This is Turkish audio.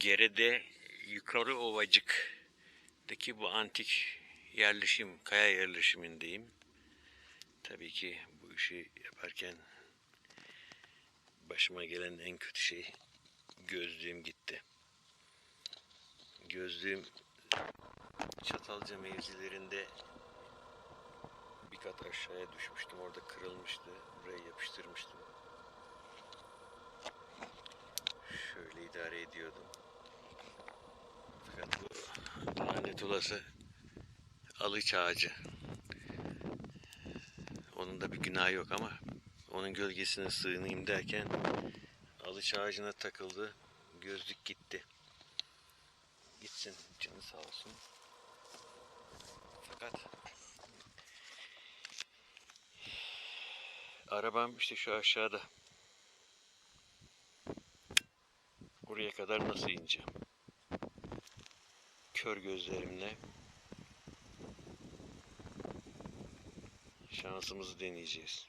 Geride Yukarı Ovacık'taki bu antik yerleşim, kaya yerleşimindeyim. Tabii ki bu işi yaparken başıma gelen en kötü şey gözlüğüm gitti. Gözlüğüm Çatalca mevzilerinde bir kat aşağıya düşmüştüm. Orada kırılmıştı. Buraya yapıştırmıştım. Şöyle idare ediyordum. Fakat bu lanet olası alıç ağacı. Onun da bir günahı yok ama onun gölgesine sığınayım derken alıç ağacına takıldı. Gözlük gitti. Gitsin canı sağ olsun. Fakat arabam işte şu aşağıda. Oraya kadar nasıl ineceğim? Kör gözlerimle şansımızı deneyeceğiz.